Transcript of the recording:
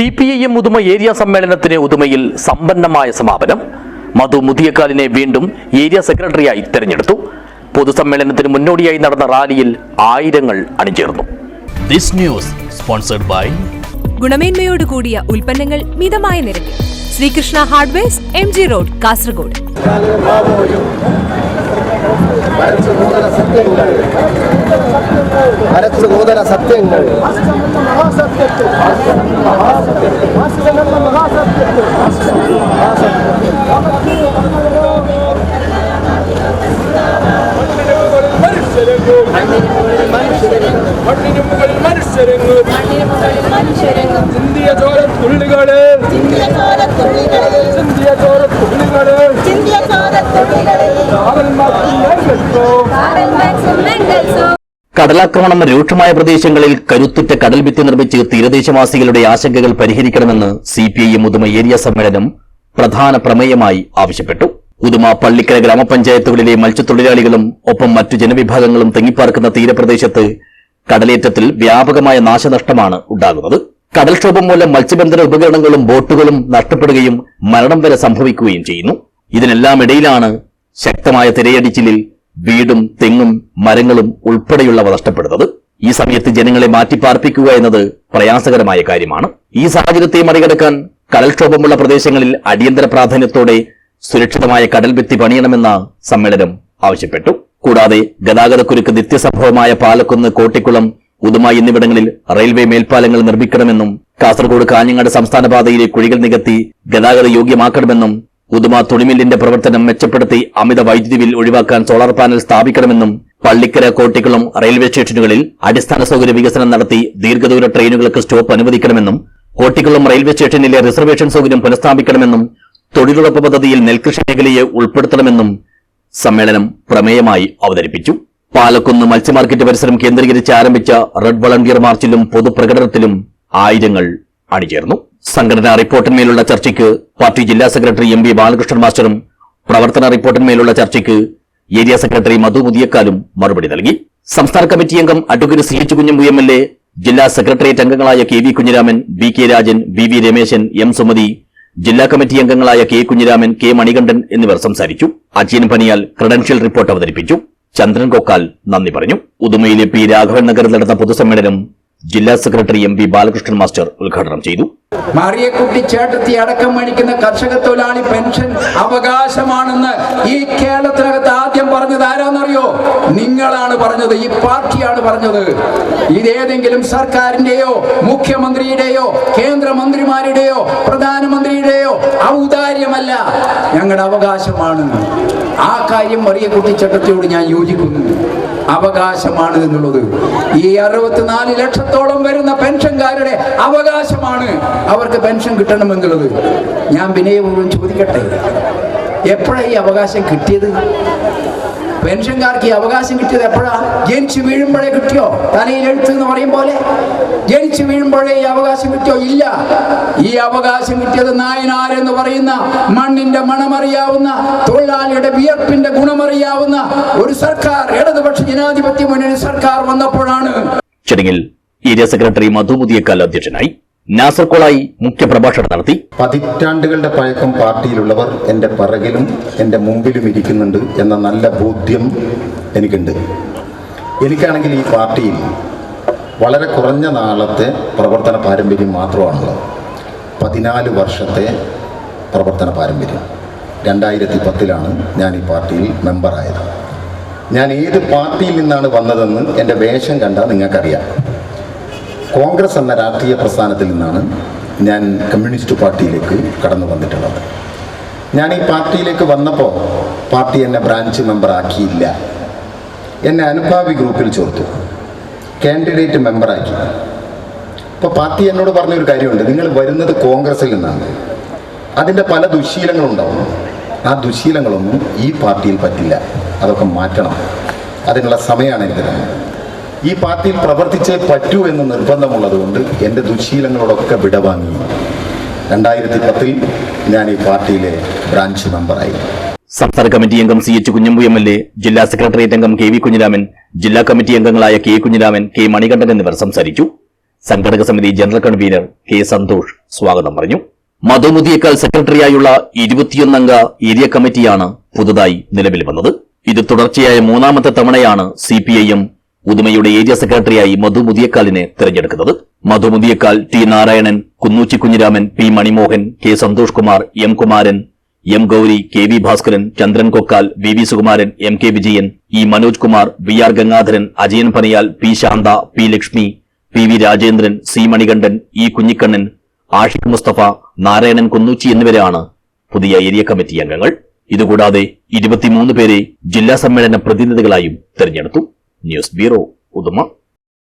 C P I M Uduma area സമ്മേളനത്തിന് ഉദുമയിൽ സമ്പന്നമായ സമാപനം. മധു മുതിയക്കാലിനെ വീണ്ടും ഏരിയ സെക്രട്ടറിയായി തെരഞ്ഞെടുത്തു. പൊതുസമ്മേളനത്തിന് മുന്നോടിയായി നടന്ന റാലിയിൽ ആയിരങ്ങൾ അണിചേർന്നു. ദിസ് ന്യൂസ് സ്പോൺസർഡ് ബൈ ഗുണമേന്മയോട് കൂടിയ ഉൽപ്പന്നങ്ങൾ മിതമായ നിരക്കിൽ. Sreekrishna hardware M G road Kasaragod. നൂതന സത്യങ്ങൾ. മണ്ണിന് മുകളിൽ മനുഷ്യരെങ്ങും ചിന്തിയ ചോരത്തുള്ളികൾ ചിന്തിയ ചോരത്തുള്ളികൾ കാവൽ മാറ്റി കേട്ടോ കടലാക്രമണം രൂക്ഷമായ പ്രദേശങ്ങളിൽ കരുത്തുറ്റ കടൽഭിത്തി നിർമ്മിച്ച് തീരദേശവാസികളുടെ ആശങ്കകൾ പരിഹരിക്കണമെന്ന് C P I Uduma area സമ്മേളനം പ്രധാന പ്രമേയമായി ആവശ്യപ്പെട്ടു. ഉദുമ പള്ളിക്കര ഗ്രാമപഞ്ചായത്തുകളിലെ മത്സ്യത്തൊഴിലാളികളും ഒപ്പം മറ്റു ജനവിഭാഗങ്ങളും തെങ്ങിപ്പാർക്കുന്ന തീരപ്രദേശത്ത് കടലേറ്റത്തിൽ വ്യാപകമായ നാശനഷ്ടമാണ് ഉണ്ടാകുന്നത്. കടൽക്ഷോഭം മൂലം മത്സ്യബന്ധന ഉപകരണങ്ങളും ബോട്ടുകളും നഷ്ടപ്പെടുകയും മരണം വരെ സംഭവിക്കുകയും ചെയ്യുന്നു. ഇതിനെല്ലാം ഇടയിലാണ് ശക്തമായ തിരയടിച്ചിലിൽ വീടും തെങ്ങും മരങ്ങളും ഉൾപ്പെടെയുള്ളവ നഷ്ടപ്പെടുന്നത്. ഈ സമയത്ത് ജനങ്ങളെ മാറ്റിപ്പാർപ്പിക്കുക എന്നത് പ്രയാസകരമായ കാര്യമാണ്. ഈ സാഹചര്യത്തെ മറികടക്കാൻ കടൽക്ഷോഭമുള്ള പ്രദേശങ്ങളിൽ അടിയന്തര പ്രാധാന്യത്തോടെ സുരക്ഷിതമായ കടൽ ഭിത്തി പണിയണമെന്ന സമ്മേളനം ആവശ്യപ്പെട്ടു. കൂടാതെ ഗതാഗതക്കുരുക്ക് നിത്യസംഭവമായ പാലക്കുന്ന് കോട്ടിക്കുളം ഉദുമ എന്നിവിടങ്ങളിൽ റെയിൽവേ മേൽപ്പാലങ്ങൾ നിർമ്മിക്കണമെന്നും കാസർഗോഡ് കാഞ്ഞങ്ങാട് സംസ്ഥാന പാതയിലെ കുഴികൾ നികത്തി ഗതാഗത യോഗ്യമാക്കണമെന്നും ഉദുമ തുണിമില്ലിന്റെ പ്രവർത്തനം മെച്ചപ്പെടുത്തി അമിത വൈദ്യുതി ബിൽ ഒഴിവാക്കാൻ സോളാർ പാനൽ സ്ഥാപിക്കണമെന്നും പള്ളിക്കര കോട്ടിക്കുളം റെയിൽവേ സ്റ്റേഷനുകളിൽ അടിസ്ഥാന സൗകര്യ വികസനം നടത്തി ദീർഘദൂര ട്രെയിനുകൾക്ക് സ്റ്റോപ്പ് അനുവദിക്കണമെന്നും കോട്ടിക്കുളം റെയിൽവേ സ്റ്റേഷനിലെ റിസർവേഷൻ സൗകര്യം പുനഃസ്ഥാപിക്കണമെന്നും തൊഴിലുറപ്പ് പദ്ധതിയിൽ നെൽകൃഷി മേഖലയെ ഉൾപ്പെടുത്തണമെന്നും സമ്മേളനം പ്രമേയമായി അവതരിപ്പിച്ചു. പാലക്കുന്ന് മത്സ്യമാർക്കറ്റ് പരിസരം കേന്ദ്രീകരിച്ച് ആരംഭിച്ച റെഡ് വളണ്ടിയർ മാർച്ചിലും പൊതുപ്രകടനത്തിലും ആയിരങ്ങൾ അണിചേർന്നു. സംഘടനാ റിപ്പോർട്ടിന്മേലുള്ള ചർച്ചയ്ക്ക് പാർട്ടി ജില്ലാ സെക്രട്ടറി എം വി ബാലകൃഷ്ണൻ മാസ്റ്ററും പ്രവർത്തന റിപ്പോർട്ടിന്മേലുള്ള ചർച്ചയ്ക്ക് ഏരിയ സെക്രട്ടറി മധു മുതിയക്കാലും മറുപടി നൽകി. സംസ്ഥാന കമ്മിറ്റി അംഗം advocate C H Kunhambu M L A ജില്ലാ സെക്രട്ടേറിയറ്റ് അംഗങ്ങളായ K V Kunhiraman V K Rajan V V Rameshan M Sumathi ജില്ലാ കമ്മിറ്റി അംഗങ്ങളായ കെ കുഞ്ഞിരാമൻ കെ മണികണ്ഠൻ എന്നിവർ സംസാരിച്ചു. അജയൻ പനിയാൽ ക്രെഡൻഷ്യൽ റിപ്പോർട്ട് അവതരിപ്പിച്ചു. ചന്ദ്രൻ കൊക്കാൽ നന്ദി പറഞ്ഞു. ഉദുമയിലെ പി രാഘവൻ നഗറിൽ നടന്ന പൊതുസമ്മേളനം ജില്ലാ secretary M P Balakrishnan master ഉദ്ഘാടനം ചെയ്തു. മറിയക്കുട്ടി ചേട്ടത്തി അടക്കം മണിക്കുന്ന കർഷക തൊഴിലാളി പെൻഷൻ അവകാശമാണെന്ന് ഈ കേരളത്തിനകത്ത് പറഞ്ഞത് ഈ പാർട്ടിയാണ് പറഞ്ഞത്. ഇതേതെങ്കിലും സർക്കാരിന്റെയോ മുഖ്യമന്ത്രിയുടെയോ കേന്ദ്രമന്ത്രിമാരുടെയോ പ്രധാനമന്ത്രിയുടെയോ ഔദാര്യമല്ല ഞങ്ങളുടെ അവകാശമാണ്. ആ കാര്യം വറിയ കുട്ടിച്ചട്ടത്തോട് ഞാൻ യോജിക്കുന്നു. അവകാശമാണ് എന്നുള്ളത്. ഈ അറുപത്തിനാല് ലക്ഷത്തോളം വരുന്ന പെൻഷൻകാരുടെ അവകാശമാണ് അവർക്ക് പെൻഷൻ കിട്ടണമെന്നുള്ളത്. ഞാൻ വിനയപൂർവം ചോദിക്കട്ടെ? എപ്പോഴാണ് ഈ അവകാശം കിട്ടിയത്? പെൻഷൻകാർക്ക് ഈ അവകാശം കിട്ടിയത് എപ്പോഴാ? ജനിച്ചു വീഴുമ്പോഴേ കിട്ടിയോ? തലയിൽ എഴുത്ത് എന്ന് പറയും പോലെ. ജനിച്ചു വീഴുമ്പോഴേ ഈ അവകാശം കിട്ടിയോ? ഇല്ല. ഈ അവകാശം കിട്ടിയത് നായനാർ എന്ന് പറയുന്ന മണ്ണിന്റെ മണമറിയാവുന്ന തൊഴിലാളിയുടെ വിയർപ്പിന്റെ ഗുണമറിയാവുന്ന ഒരു സർക്കാർ ഇടതുപക്ഷ ജനാധിപത്യ മുന്നണി സർക്കാർ വന്നപ്പോഴാണ്. ചടങ്ങിൽ ഏരിയ സെക്രട്ടറി മധു മുതിയക്കാൽ അധ്യക്ഷനായി നാസർ മുഖ്യ പ്രഭാഷണം നടത്തി. പതിറ്റാണ്ടുകളുടെ പഴക്കം പാർട്ടിയിലുള്ളവർ എന്റെ പിറകിലും എന്റെ മുമ്പിലും ഇരിക്കുന്നുണ്ട് എന്ന നല്ല ബോധ്യം എനിക്കുണ്ട്. എനിക്കാണെങ്കിൽ ഈ പാർട്ടിയിൽ വളരെ കുറഞ്ഞ നാളത്തെ പ്രവർത്തന പാരമ്പര്യം മാത്രമാണുള്ളത്. പതിനാല് വർഷത്തെ പ്രവർത്തന പാരമ്പര്യം. രണ്ടായിരത്തി പത്തിലാണ് ഞാൻ ഈ പാർട്ടിയിൽ മെമ്പറായത്. ഞാൻ ഏത് പാർട്ടിയിൽ നിന്നാണ് വന്നതെന്ന് എന്റെ വേഷം കണ്ടാൽ നിങ്ങൾക്കറിയാം. കോൺഗ്രസ് എന്ന രാഷ്ട്രീയ പ്രസ്ഥാനത്തിൽ നിന്നാണ് ഞാൻ കമ്മ്യൂണിസ്റ്റ് പാർട്ടിയിലേക്ക് കടന്നു വന്നിട്ടുള്ളത്. ഞാൻ ഈ പാർട്ടിയിലേക്ക് വന്നപ്പോൾ പാർട്ടി എന്നെ ബ്രാഞ്ച് മെമ്പർ ആക്കിയില്ല. എന്നെ അനുഭാവി ഗ്രൂപ്പിൽ ചേർത്തു. കാൻഡിഡേറ്റ് മെമ്പറാക്കി ഇപ്പോൾ പാർട്ടി എന്നോട് പറഞ്ഞൊരു കാര്യമുണ്ട്. നിങ്ങൾ വരുന്നത് കോൺഗ്രസിൽ നിന്നാണ്. അതിന്റെ പല ദുശീലങ്ങളുണ്ടാവും. ആ ദുശീലങ്ങളൊന്നും ഈ പാർട്ടിയിൽ പറ്റില്ല. അതൊക്കെ മാറ്റണം. അതിനുള്ള സമയമാണ് എനിക്ക് തന്നത് ഈ പാർട്ടിയിൽ പ്രവർത്തിച്ചേ പറ്റൂ എന്ന് നിർബന്ധമുള്ളതുകൊണ്ട് എന്റെ ദുശീലങ്ങളോടൊക്കെ വിടവാങ്ങി രണ്ടായിരത്തി പത്തിൽ ഞാൻ ഈ പാർട്ടിയിലെ ബ്രാഞ്ച് മെമ്പറായി. സംസ്ഥാന കമ്മിറ്റി അംഗം C H Kunhambu M L A ജില്ലാ സെക്രട്ടേറിയറ്റ് അംഗം കെ വി കുഞ്ഞിരാമൻ ജില്ലാ കമ്മിറ്റി അംഗങ്ങളായ കെ കുഞ്ഞിരാമൻ കെ മണികണ്ഠൻ എന്നിവർ സംസാരിച്ചു. സംഘടക സമിതി ജനറൽ കൺവീനർ കെ സന്തോഷ് സ്വാഗതം പറഞ്ഞു. മധുമുതിയേക്കാൾ സെക്രട്ടറിയായുള്ള ഇരുപത്തിയൊന്നംഗ ഏരിയ കമ്മിറ്റിയാണ് പുതുതായി നിലവിൽ വന്നത്. ഇത് തുടർച്ചയായ മൂന്നാമത്തെ തവണയാണ് സി പി ഐ എം ഉദുമയുടെ ഏരിയ സെക്രട്ടറിയായി മധു മുതിയക്കാലിനെ തെരഞ്ഞെടുക്കുന്നത്. Madhu Muthiyakkal T Narayanan Kunnoochi Kunhiraman P Manimohan K Santhosh Kumar M Kumaran M Gouri K V Bhaskaran Chandran Kokkal V V Sukumaran M K Vijayan E Manoj Kumar V R Gangadharan Ajayan Panayal P Shantha P Lakshmi P V Rajendran C Manikandan E Kunhikannan Ashiq Musthafa Narayanan Kunnoochi എന്നിവരാണ് പുതിയ area committee അംഗങ്ങൾ. ഇതുകൂടാതെ ഇരുപത്തിമൂന്ന് പേരെ ജില്ലാ സമ്മേളന പ്രതിനിധികളായും തെരഞ്ഞെടുത്തു. News bureau Uduma.